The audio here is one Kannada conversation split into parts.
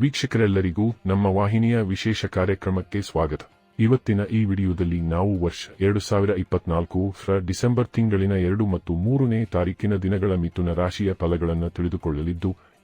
ವೀಕ್ಷಕರೆಲ್ಲರಿಗೂ ನಮ್ಮ ವಾಹಿನಿಯ ವಿಶೇಷ ಕಾರ್ಯಕ್ರಮಕ್ಕೆ ಸ್ವಾಗತ. ಇವತ್ತಿನ ಈ ವಿಡಿಯೋದಲ್ಲಿ ನಾವು ವರ್ಷ ಎರಡು ಸಾವಿರ ಇಪ್ಪತ್ನಾಲ್ಕು ಫ್ರ ಡಿಸೆಂಬರ್ ತಿಂಗಳಿನ ಎರಡು ಮತ್ತು ಮೂರನೇ ತಾರೀಕಿನ ದಿನಗಳ ಮಿಥುನ ರಾಶಿಯ ಫಲಗಳನ್ನು ತಿಳಿದುಕೊಳ್ಳಲಿದ್ದು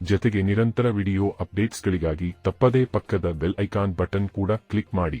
ಜೊತೆಗೆ ನಿರಂತರ ವಿಡಿಯೋ ಅಪ್ಡೇಟ್ಸ್ಗಳಿಗಾಗಿ ತಪ್ಪದೇ ಪಕ್ಕದ ಬೆಲ್ ಐಕಾನ್ ಬಟನ್ ಕೂಡ ಕ್ಲಿಕ್ ಮಾಡಿ.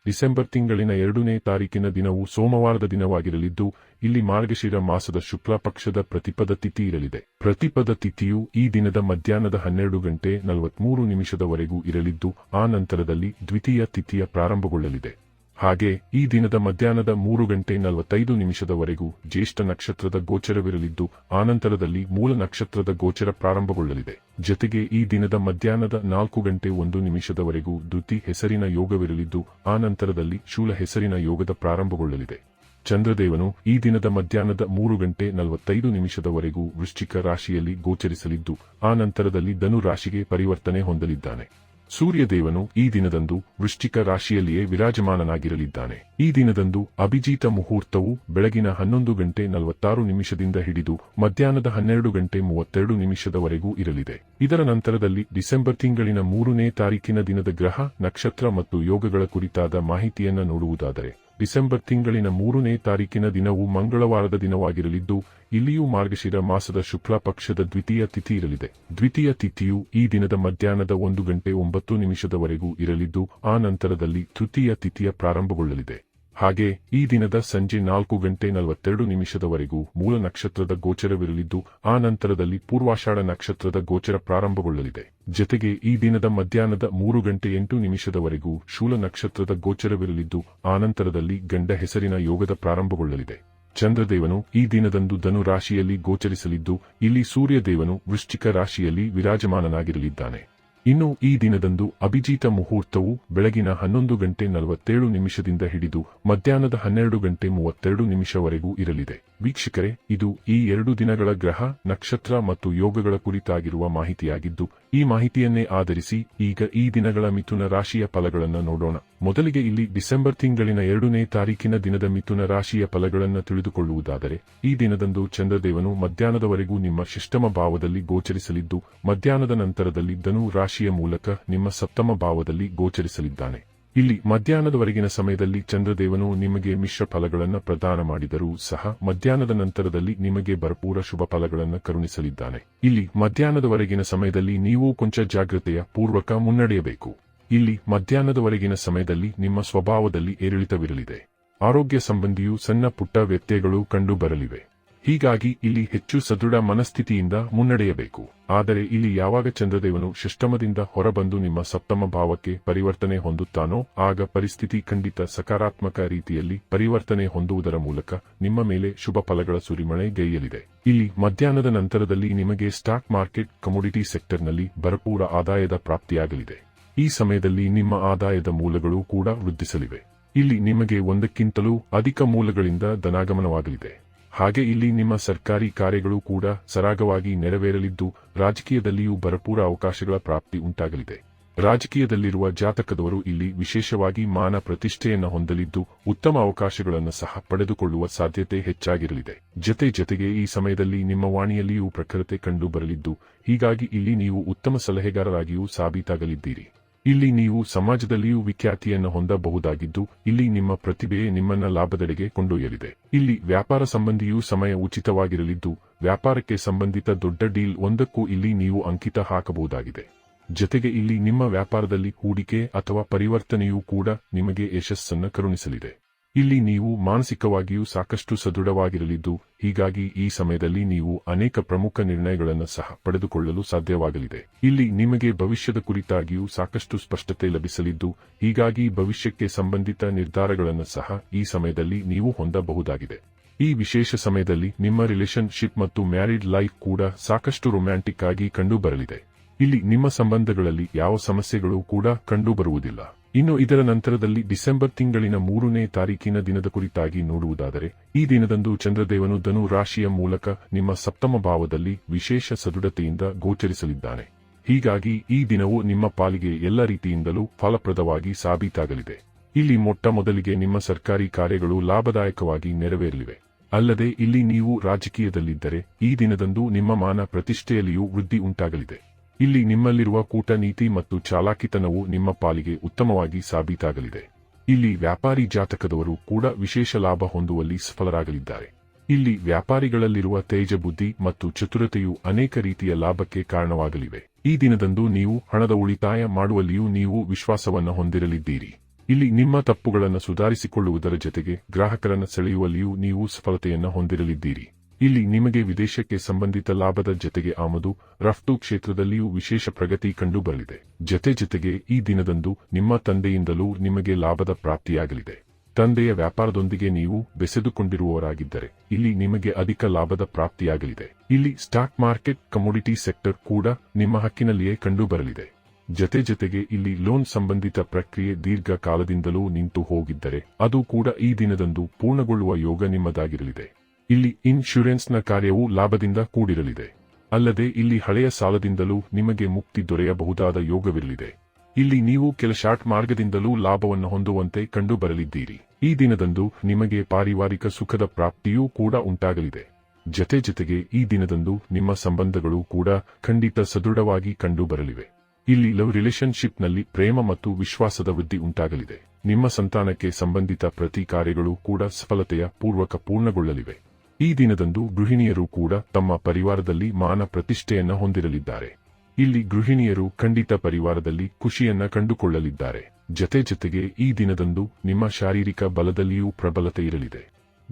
ಡಿಸೆಂಬರ್ ತಿಂಗಳಿನ ಎರಡನೇ ತಾರೀಕಿನ ದಿನವು ಸೋಮವಾರದ ದಿನವಾಗಿರಲಿದ್ದು, ಇಲ್ಲಿ ಮಾರ್ಗಶಿರ ಮಾಸದ ಶುಕ್ಲ ಪಕ್ಷದ ಪ್ರತಿಪದ ತಿಥಿ ಇರಲಿದೆ. ಪ್ರತಿಪದ ತಿಥಿಯು ಈ ದಿನದ ಮಧ್ಯಾಹ್ನದ ಹನ್ನೆರಡು ಗಂಟೆ ನಲವತ್ಮೂರು ನಿಮಿಷದವರೆಗೂ ಇರಲಿದ್ದು, ಆ ನಂತರದಲ್ಲಿ ದ್ವಿತೀಯ ತಿಥಿಯ ಪ್ರಾರಂಭಗೊಳ್ಳಲಿದೆ. ಹಾಗೆ ಈ ದಿನದ ಮಧ್ಯಾಹ್ನದ ಮೂರು ಗಂಟೆ ನಲವತ್ತೈದು ನಿಮಿಷದವರೆಗೂ ಜ್ಯೇಷ್ಠ ನಕ್ಷತ್ರದ ಗೋಚರವಿರಲಿದ್ದು, ಆನಂತರದಲ್ಲಿ ಮೂಲ ನಕ್ಷತ್ರದ ಗೋಚರ ಪ್ರಾರಂಭಗೊಳ್ಳಲಿದೆ. ಜೊತೆಗೆ ಈ ದಿನದ ಮಧ್ಯಾಹ್ನದ ನಾಲ್ಕು ಗಂಟೆ ಒಂದು ನಿಮಿಷದವರೆಗೂ ದ್ಯುತಿ ಹೆಸರಿನ ಯೋಗವಿರಲಿದ್ದು, ಆನಂತರದಲ್ಲಿ ಶೂಲ ಹೆಸರಿನ ಯೋಗದ ಪ್ರಾರಂಭಗೊಳ್ಳಲಿದೆ. ಚಂದ್ರದೇವನು ಈ ದಿನದ ಮಧ್ಯಾಹ್ನದ ಮೂರು ಗಂಟೆ ನಲವತ್ತೈದು ನಿಮಿಷದವರೆಗೂ ವೃಶ್ಚಿಕ ರಾಶಿಯಲ್ಲಿ ಗೋಚರಿಸಲಿದ್ದು ಆ ನಂತರದಲ್ಲಿ ಧನು ರಾಶಿಗೆ ಪರಿವರ್ತನೆ ಹೊಂದಲಿದ್ದಾನೆ. ಸೂರ್ಯದೇವನು ಈ ದಿನದಂದು ವೃಶ್ಚಿಕ ರಾಶಿಯಲ್ಲಿಯೇ ವಿರಾಜಮಾನನಾಗಿರಲಿದ್ದಾನೆ. ಈ ದಿನದಂದು ಅಭಿಜೀತ ಮುಹೂರ್ತವು ಬೆಳಗಿನ ಹನ್ನೊಂದು ಗಂಟೆ ನಲವತ್ತಾರು ನಿಮಿಷದಿಂದ ಹಿಡಿದು ಮಧ್ಯಾಹ್ನದ ಹನ್ನೆರಡು ಗಂಟೆ ಮೂವತ್ತೆರಡು ನಿಮಿಷದವರೆಗೂ ಇರಲಿದೆ. ಇದರ ನಂತರದಲ್ಲಿ ಡಿಸೆಂಬರ್ ತಿಂಗಳಿನ ಮೂರನೇ ತಾರೀಕಿನ ದಿನದ ಗ್ರಹ, ನಕ್ಷತ್ರ ಮತ್ತು ಯೋಗಗಳ ಕುರಿತಾದ ಮಾಹಿತಿಯನ್ನು ನೋಡುವುದಾದರೆ ಡಿಸೆಂಬರ್ ತಿಂಗಳಿನ ಮೂರನೇ ತಾರೀಕಿನ ದಿನವು ಮಂಗಳವಾರದ ದಿನವಾಗಿರಲಿದ್ದು, ಇಲ್ಲಿಯೂ ಮಾರ್ಗಶಿರ ಮಾಸದ ಶುಕ್ಲ ಪಕ್ಷದ ದ್ವಿತೀಯ ತಿಥಿ ಇರಲಿದೆ. ದ್ವಿತೀಯ ತಿಥಿಯು ಈ ದಿನದ ಮಧ್ಯಾಹ್ನದ ಒಂದು ಗಂಟೆ ಒಂಬತ್ತು ನಿಮಿಷದವರೆಗೂ ಇರಲಿದ್ದು, ಆ ನಂತರದಲ್ಲಿ ತೃತೀಯ ತಿಥಿಯ ಪ್ರಾರಂಭಗೊಳ್ಳಲಿದೆ. ಹಾಗೆ, ಈ ದಿನದ ಸಂಜೆ ನಾಲ್ಕು ಗಂಟೆ ನಲವತ್ತೆರಡು ನಿಮಿಷದವರೆಗೂ ಮೂಲ ನಕ್ಷತ್ರದ ಗೋಚರವಿರಲಿದ್ದು, ಆ ನಂತರದಲ್ಲಿ ಪೂರ್ವಾಷಾಢ ನಕ್ಷತ್ರದ ಗೋಚರ ಪ್ರಾರಂಭಗೊಳ್ಳಲಿದೆ. ಜತೆಗೆ, ಈ ದಿನದ ಮಧ್ಯಾಹ್ನದ ಮೂರು ಗಂಟೆ ಎಂಟು ನಿಮಿಷದವರೆಗೂ ಶೂಲ ನಕ್ಷತ್ರದ ಗೋಚರವಿರಲಿದ್ದು ನಂತರದಲ್ಲಿ ಗಂಡ ಹೆಸರಿನ ಯೋಗದ ಪ್ರಾರಂಭಗೊಳ್ಳಲಿದೆ. ಚಂದ್ರದೇವನು ಈ ದಿನದಂದು ಧನು ರಾಶಿಯಲ್ಲಿ ಗೋಚರಿಸಲಿದ್ದು, ಇಲ್ಲಿ ಸೂರ್ಯದೇವನು ವೃಶ್ಚಿಕ ರಾಶಿಯಲ್ಲಿ ವಿರಾಜಮಾನನಾಗಿರಲಿದ್ದಾನೆ. ಇನ್ನು ಈ ದಿನದಂದು ಅಭಿಜೀತ ಮುಹೂರ್ತವು ಬೆಳಗಿನ ಹನ್ನೊಂದು ಗಂಟೆ ನಲವತ್ತೇಳು ನಿಮಿಷದಿಂದ ಹಿಡಿದು ಮಧ್ಯಾಹ್ನದ ಹನ್ನೆರಡು ಗಂಟೆ ಮೂವತ್ತೆರಡು ನಿಮಿಷವರೆಗೂ ಇರಲಿದೆ. ವೀಕ್ಷಕರೇ, ಇದು ಈ ಎರಡು ದಿನಗಳ ಗ್ರಹ, ನಕ್ಷತ್ರ ಮತ್ತು ಯೋಗಗಳ ಕುರಿತಾಗಿರುವ ಮಾಹಿತಿಯಾಗಿದ್ದು, ಈ ಮಾಹಿತಿಯನ್ನೇ ಆಧರಿಸಿ ಈಗ ಈ ದಿನಗಳ ಮಿಥುನ ರಾಶಿಯ ಫಲಗಳನ್ನು ನೋಡೋಣ. ಮೊದಲಿಗೆ ಇಲ್ಲಿ ಡಿಸೆಂಬರ್ ತಿಂಗಳಿನ ಎರಡನೇ ತಾರೀಕಿನ ದಿನದ ಮಿಥುನ ರಾಶಿಯ ಫಲಗಳನ್ನು ತಿಳಿದುಕೊಳ್ಳುವುದಾದರೆ, ಈ ದಿನದಂದು ಚಂದ್ರದೇವನು ಮಧ್ಯಾಹ್ನದವರೆಗೂ ನಿಮ್ಮ ಶಿಷ್ಟಮ ಭಾವದಲ್ಲಿ ಗೋಚರಿಸಲಿದ್ದು, ಮಧ್ಯಾಹ್ನದ ನಂತರದಲ್ಲಿ ಧನು ರಾಶಿಯ ಮೂಲಕ ನಿಮ್ಮ ಸಪ್ತಮ ಭಾವದಲ್ಲಿ ಗೋಚರಿಸಲಿದ್ದಾನೆ. ಇಲ್ಲಿ ಮಧ್ಯಾಹ್ನದವರೆಗಿನ ಸಮಯದಲ್ಲಿ ಚಂದ್ರದೇವನು ನಿಮಗೆ ಮಿಶ್ರ ಫಲಗಳನ್ನು ಪ್ರದಾನ ಮಾಡಿದರೂ ಸಹ ಮಧ್ಯಾಹ್ನದ ನಂತರದಲ್ಲಿ ನಿಮಗೆ ಭರಪೂರ ಶುಭ ಫಲಗಳನ್ನು ಕರುಣಿಸಲಿದ್ದಾನೆ. ಇಲ್ಲಿ ಮಧ್ಯಾಹ್ನದವರೆಗಿನ ಸಮಯದಲ್ಲಿ ನೀವು ಕೊಂಚ ಜಾಗ್ರತೆಯ ಪೂರ್ವಕ ಮುನ್ನಡೆಯಬೇಕು. ಇಲ್ಲಿ ಮಧ್ಯಾಹ್ನದವರೆಗಿನ ಸಮಯದಲ್ಲಿ ನಿಮ್ಮ ಸ್ವಭಾವದಲ್ಲಿ ಏರಿಳಿತವಿರಲಿದೆ. ಆರೋಗ್ಯ ಸಂಬಂಧಿಯು ಸಣ್ಣ ಪುಟ್ಟ ವ್ಯತ್ಯಯಗಳು ಕಂಡು ಬರಲಿವೆ ಹೀಗಾಗಿ ಇಲ್ಲಿ ಹೆಚ್ಚು ಸದೃಢ ಮನಸ್ಥಿತಿಯಿಂದ ಮುನ್ನಡೆಯಬೇಕು. ಆದರೆ ಇಲ್ಲಿ ಯಾವಾಗ ಚಂದ್ರದೇವನು ಷಷ್ಟಮದಿಂದ ಹೊರಬಂದು ನಿಮ್ಮ ಸಪ್ತಮ ಭಾವಕ್ಕೆ ಪರಿವರ್ತನೆ ಹೊಂದುತ್ತಾನೋ, ಆಗ ಪರಿಸ್ಥಿತಿ ಖಂಡಿತ ಸಕಾರಾತ್ಮಕ ರೀತಿಯಲ್ಲಿ ಪರಿವರ್ತನೆ ಹೊಂದುವುದರ ಮೂಲಕ ನಿಮ್ಮ ಮೇಲೆ ಶುಭ ಫಲಗಳ ಸುರಿಮಳೆ ಗೈಯಲಿದೆ ಇಲ್ಲಿ ಮಧ್ಯಾಹ್ನದ ನಂತರದಲ್ಲಿ ನಿಮಗೆ ಸ್ಟಾಕ್ ಮಾರ್ಕೆಟ್ ಕಮೋಡಿಟಿ ಸೆಕ್ಟರ್ನಲ್ಲಿ ಭರಪೂರ ಆದಾಯದ ಪ್ರಾಪ್ತಿಯಾಗಲಿದೆ. ಈ ಸಮಯದಲ್ಲಿ ನಿಮ್ಮ ಆದಾಯದ ಮೂಲಗಳು ಕೂಡ ವೃದ್ಧಿಸಲಿವೆ. ಇಲ್ಲಿ ನಿಮಗೆ ಒಂದಕ್ಕಿಂತಲೂ ಅಧಿಕ ಮೂಲಗಳಿಂದ ಧನಾಗಮನವಾಗಲಿದೆ. ಹಾಗೆ ಇಲ್ಲಿ ನಿಮ್ಮ ಸರ್ಕಾರಿ ಕಾರ್ಯಗಳು ಕೂಡ ಸರಾಗವಾಗಿ ನೆರವೇರಲಿದ್ದು, ರಾಜಕೀಯದಲ್ಲಿಯೂ ಭರಪೂರ ಅವಕಾಶಗಳ ಪ್ರಾಪ್ತಿ ಉಂಟಾಗಲಿದೆ. ರಾಜಕೀಯದಲ್ಲಿರುವ ಜಾತಕದವರು ಇಲ್ಲಿ ವಿಶೇಷವಾಗಿ ಮಾನ ಪ್ರತಿಷ್ಠೆಯನ್ನು ಹೊಂದಲಿದ್ದು, ಉತ್ತಮ ಅವಕಾಶಗಳನ್ನು ಸಹ ಪಡೆದುಕೊಳ್ಳುವ ಸಾಧ್ಯತೆ ಹೆಚ್ಚಾಗಿರಲಿದೆ. ಜತೆ ಜತೆಗೆ ಈ ಸಮಯದಲ್ಲಿ ನಿಮ್ಮ ವಾಣಿಯಲ್ಲಿಯೂ ಪ್ರಖರತೆ ಕಂಡು ಬರಲಿದ್ದು ಹೀಗಾಗಿ ಇಲ್ಲಿ ನೀವು ಉತ್ತಮ ಸಲಹೆಗಾರರಾಗಿಯೂ ಸಾಬೀತಾಗಲಿದ್ದೀರಿ. ಇಲ್ಲಿ ನೀವು ಸಮಾಜದಲ್ಲಿಯೂ ವಿಖ್ಯಾತಿಯನ್ನು ಹೊಂದಬಹುದಾಗಿದ್ದು, ಇಲ್ಲಿ ನಿಮ್ಮ ಪ್ರತಿಭೆಯೇ ನಿಮ್ಮನ್ನ ಲಾಭದೆಡೆಗೆ ಕೊಂಡೊಯ್ಯಲಿದೆ. ಇಲ್ಲಿ ವ್ಯಾಪಾರ ಸಂಬಂಧಿಯೂ ಸಮಯ ಉಚಿತವಾಗಿರಲಿದ್ದು, ವ್ಯಾಪಾರಕ್ಕೆ ಸಂಬಂಧಿತ ದೊಡ್ಡ ಡೀಲ್ ಒಂದಕ್ಕೂ ಇಲ್ಲಿ ನೀವು ಅಂಕಿತ ಹಾಕಬಹುದಾಗಿದೆ. ಜೊತೆಗೆ ಇಲ್ಲಿ ನಿಮ್ಮ ವ್ಯಾಪಾರದಲ್ಲಿ ಹೂಡಿಕೆ ಅಥವಾ ಪರಿವರ್ತನೆಯೂ ಕೂಡ ನಿಮಗೆ ಯಶಸ್ಸನ್ನು ಕರುಣಿಸಲಿದೆ. ಇಲ್ಲಿ ನೀವು ಮಾನಸಿಕವಾಗಿಯೂ ಸಾಕಷ್ಟು ಸದೃಢವಾಗಿರಲಿದ್ದು, ಹೀಗಾಗಿ ಈ ಸಮಯದಲ್ಲಿ ನೀವು ಅನೇಕ ಪ್ರಮುಖ ನಿರ್ಣಯಗಳನ್ನು ಸಹ ಪಡೆದುಕೊಳ್ಳಲು ಸಾಧ್ಯವಾಗಲಿದೆ. ಇಲ್ಲಿ ನಿಮಗೆ ಭವಿಷ್ಯದ ಕುರಿತಾಗಿಯೂ ಸಾಕಷ್ಟು ಸ್ಪಷ್ಟತೆ ಲಭಿಸಲಿದ್ದು, ಹೀಗಾಗಿ ಭವಿಷ್ಯಕ್ಕೆ ಸಂಬಂಧಿತ ನಿರ್ಧಾರಗಳನ್ನು ಸಹ ಈ ಸಮಯದಲ್ಲಿ ನೀವು ಹೊಂದಬಹುದಾಗಿದೆ. ಈ ವಿಶೇಷ ಸಮಯದಲ್ಲಿ ನಿಮ್ಮ ರಿಲೇಶನ್ಶಿಪ್ ಮತ್ತು ಮ್ಯಾರಿಡ್ ಲೈಫ್ ಕೂಡ ಸಾಕಷ್ಟು ರೊಮ್ಯಾಂಟಿಕ್ ಆಗಿ ಕಂಡುಬರಲಿದೆ. ಇಲ್ಲಿ ನಿಮ್ಮ ಸಂಬಂಧಗಳಲ್ಲಿ ಯಾವ ಸಮಸ್ಯೆಗಳು ಕೂಡ ಕಂಡುಬರುವುದಿಲ್ಲ. ಇನ್ನು ಇದರ ನಂತರದಲ್ಲಿ ಡಿಸೆಂಬರ್ ತಿಂಗಳಿನ ಮೂರನೇ ತಾರೀಕಿನ ದಿನದ ಕುರಿತಾಗಿ ನೋಡುವುದಾದರೆ, ಈ ದಿನದಂದು ಚಂದ್ರದೇವನು ಧನು ರಾಶಿಯ ಮೂಲಕ ನಿಮ್ಮ ಸಪ್ತಮ ಭಾವದಲ್ಲಿ ವಿಶೇಷ ಸದೃಢತೆಯಿಂದ ಗೋಚರಿಸಲಿದ್ದಾನೆ. ಹೀಗಾಗಿ ಈ ದಿನವು ನಿಮ್ಮ ಪಾಲಿಗೆ ಎಲ್ಲ ರೀತಿಯಿಂದಲೂ ಫಲಪ್ರದವಾಗಿ ಸಾಬೀತಾಗಲಿದೆ. ಇಲ್ಲಿ ಮೊಟ್ಟ ಮೊದಲಿಗೆ ನಿಮ್ಮ ಸರ್ಕಾರಿ ಕಾರ್ಯಗಳು ಲಾಭದಾಯಕವಾಗಿ ನೆರವೇರಲಿವೆ. ಅಲ್ಲದೆ ಇಲ್ಲಿ ನೀವು ರಾಜಕೀಯದಲ್ಲಿದ್ದರೆ ಈ ದಿನದಂದು ನಿಮ್ಮ ಮಾನ ಪ್ರತಿಷ್ಠೆಯಲ್ಲಿಯೂ ವೃದ್ಧಿ ಉಂಟಾಗಲಿದೆ. ಇಲ್ಲಿ ನಿಮ್ಮಲ್ಲಿರುವ ಕೂಟ ನೀತಿ ಮತ್ತು ಚಾಲಾಕಿತನವು ನಿಮ್ಮ ಪಾಲಿಗೆ ಉತ್ತಮವಾಗಿ ಸಾಬೀತಾಗಲಿದೆ. ಇಲ್ಲಿ ವ್ಯಾಪಾರಿ ಜಾತಕದವರು ಕೂಡ ವಿಶೇಷ ಲಾಭ ಹೊಂದುವಲ್ಲಿ ಸಫಲರಾಗಲಿದ್ದಾರೆ. ಇಲ್ಲಿ ವ್ಯಾಪಾರಿಗಳಲ್ಲಿರುವ ತೇಜ ಬುದ್ಧಿ ಮತ್ತು ಚತುರತೆಯು ಅನೇಕ ರೀತಿಯ ಲಾಭಕ್ಕೆ ಕಾರಣವಾಗಲಿವೆ. ಈ ದಿನದಂದು ನೀವು ಹಣದ ಉಳಿತಾಯ ಮಾಡುವಲ್ಲಿಯೂ ನೀವು ವಿಶ್ವಾಸವನ್ನು ಹೊಂದಿರಲಿದ್ದೀರಿ. ಇಲ್ಲಿ ನಿಮ್ಮ ತಪ್ಪುಗಳನ್ನು ಸುಧಾರಿಸಿಕೊಳ್ಳುವುದರ ಜೊತೆಗೆ ಗ್ರಾಹಕರನ್ನು ಸೆಳೆಯುವಲ್ಲಿಯೂ ನೀವು ಸಫಲತೆಯನ್ನು ಹೊಂದಿರಲಿದ್ದೀರಿ. ಇಲ್ಲಿ ನಿಮಗೆ ವಿದೇಶಕ್ಕೆ ಸಂಬಂಧಿತ ಲಾಭದ ಜತೆಗೆ ಆಮದು, ರಫ್ತು ಕ್ಷೇತ್ರದಲ್ಲಿಯೂ ವಿಶೇಷ ಪ್ರಗತಿ ಕಂಡುಬರಲಿದೆ. ಜತೆ ಜತೆಗೆ ಈ ದಿನದಂದು ನಿಮ್ಮ ತಂದೆಯಿಂದಲೂ ನಿಮಗೆ ಲಾಭದ ಪ್ರಾಪ್ತಿಯಾಗಲಿದೆ. ತಂದೆಯ ವ್ಯಾಪಾರದೊಂದಿಗೆ ನೀವು ಬೆಸೆದುಕೊಂಡಿರುವವರಾಗಿದ್ದರೆ, ಇಲ್ಲಿ ನಿಮಗೆ ಅಧಿಕ ಲಾಭದ ಪ್ರಾಪ್ತಿಯಾಗಲಿದೆ. ಇಲ್ಲಿ ಸ್ಟಾಕ್ ಮಾರ್ಕೆಟ್, ಕಮೋಡಿಟಿ ಸೆಕ್ಟರ್ ಕೂಡ ನಿಮ್ಮ ಹಕ್ಕಿನಲ್ಲಿಯೇ ಕಂಡುಬರಲಿದೆ. ಜತೆ ಜತೆಗೆ ಇಲ್ಲಿ ಲೋನ್ ಸಂಬಂಧಿತ ಪ್ರಕ್ರಿಯೆ ದೀರ್ಘ ಕಾಲದಿಂದಲೂ ನಿಂತು ಹೋಗಿದ್ದರೆ, ಅದು ಕೂಡ ಈ ದಿನದಂದು ಪೂರ್ಣಗೊಳ್ಳುವ ಯೋಗ ನಿಮ್ಮದಾಗಿರಲಿದೆ. ಇಲ್ಲಿ ಇನ್ಶೂರೆನ್ಸ್ನ ಕಾರ್ಯವು ಲಾಭದಿಂದ ಕೂಡಿರಲಿದೆ. ಅಲ್ಲದೆ ಇಲ್ಲಿ ಹಳೆಯ ಸಾಲದಿಂದಲೂ ನಿಮಗೆ ಮುಕ್ತಿ ದೊರೆಯಬಹುದಾದ ಯೋಗವಿರಲಿದೆ. ಇಲ್ಲಿ ನೀವು ಕೆಲ ಶಾರ್ಟ್ ಮಾರ್ಗದಿಂದಲೂ ಲಾಭವನ್ನು ಹೊಂದುವಂತೆ ಕಂಡುಬರಲಿದ್ದೀರಿ. ಈ ದಿನದಂದು ನಿಮಗೆ ಪಾರಿವಾರಿಕ ಸುಖದ ಪ್ರಾಪ್ತಿಯೂ ಕೂಡ ಉಂಟಾಗಲಿದೆ. ಜತೆ ಜತೆಗೆ ಈ ದಿನದಂದು ನಿಮ್ಮ ಸಂಬಂಧಗಳು ಕೂಡ ಖಂಡಿತ ಸದೃಢವಾಗಿ ಕಂಡುಬರಲಿವೆ. ಇಲ್ಲಿ ಲವ್ ರಿಲೇಶನ್ಶಿಪ್ನಲ್ಲಿ ಪ್ರೇಮ ಮತ್ತು ವಿಶ್ವಾಸದ ವೃದ್ಧಿ ಉಂಟಾಗಲಿದೆ. ನಿಮ್ಮ ಸಂತಾನಕ್ಕೆ ಸಂಬಂಧಿತ ಪ್ರತಿ ಕಾರ್ಯಗಳು ಕೂಡ ಸಫಲತೆಯ ಪೂರ್ವಕ ಪೂರ್ಣಗೊಳ್ಳಲಿವೆ. ಈ ದಿನದಂದು ಗೃಹಿಣಿಯರು ಕೂಡ ತಮ್ಮ ಪರಿವಾರದಲ್ಲಿ ಮಾನ ಪ್ರತಿಷ್ಠೆಯನ್ನು ಹೊಂದಿರಲಿದ್ದಾರೆ. ಇಲ್ಲಿ ಗೃಹಿಣಿಯರು ಖಂಡಿತ ಪರಿವಾರದಲ್ಲಿ ಖುಷಿಯನ್ನ ಕಂಡುಕೊಳ್ಳಲಿದ್ದಾರೆ. ಜತೆ ಜತೆಗೆ ಈ ದಿನದಂದು ನಿಮ್ಮ ಶಾರೀರಿಕ ಬಲದಲ್ಲಿಯೂ ಪ್ರಬಲತೆ ಇರಲಿದೆ.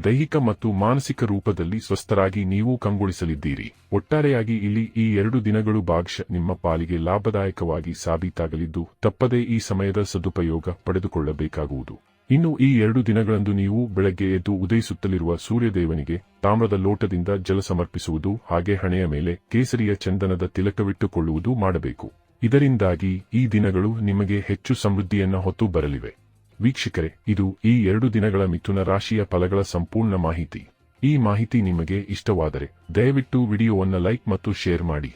ದೈಹಿಕ ಮತ್ತು ಮಾನಸಿಕ ರೂಪದಲ್ಲಿ ಸ್ವಸ್ಥರಾಗಿ ನೀವು ಕಂಗೊಳಿಸಲಿದ್ದೀರಿ. ಒಟ್ಟಾರೆಯಾಗಿ ಇಲ್ಲಿ ಈ ಎರಡು ದಿನಗಳು ಭಾಗ್ಯ ನಿಮ್ಮ ಪಾಲಿಗೆ ಲಾಭದಾಯಕವಾಗಿ ಸಾಬೀತಾಗಲಿದ್ದು ತಪ್ಪದೇ ಈ ಸಮಯದ ಸದುಪಯೋಗ ಪಡೆದುಕೊಳ್ಳಬೇಕಾಗುವುದು. ಇನ್ನು ಈ ಎರಡು ದಿನಗಳಂದು ನೀವು ಬೆಳಗ್ಗೆ ಎದ್ದು ಉದಯಿಸುತ್ತಲಿರುವ ಸೂರ್ಯದೇವನಿಗೆ ತಾಮ್ರದ ಲೋಟದಿಂದ ಜಲ ಸಮರ್ಪಿಸುವುದು ಹಾಗೆ ಹಣೆಯ ಮೇಲೆ ಕೇಸರಿಯ ಚಂದನದ ತಿಲಕವಿಟ್ಟುಕೊಳ್ಳುವುದು ಮಾಡಬೇಕು. ಇದರಿಂದಾಗಿ ಈ ದಿನಗಳು ನಿಮಗೆ ಹೆಚ್ಚು ಸಮೃದ್ಧಿಯನ್ನ ಹೊತ್ತು ಬರಲಿವೆ. ವೀಕ್ಷಕರೇ, ಇದು ಈ ಎರಡು ದಿನಗಳ ಮಿಥುನ ರಾಶಿಯ ಫಲಗಳ ಸಂಪೂರ್ಣ ಮಾಹಿತಿ. ಈ ಮಾಹಿತಿ ನಿಮಗೆ ಇಷ್ಟವಾದರೆ ದಯವಿಟ್ಟು ವಿಡಿಯೋವನ್ನು ಲೈಕ್ ಮತ್ತು ಶೇರ್ ಮಾಡಿ.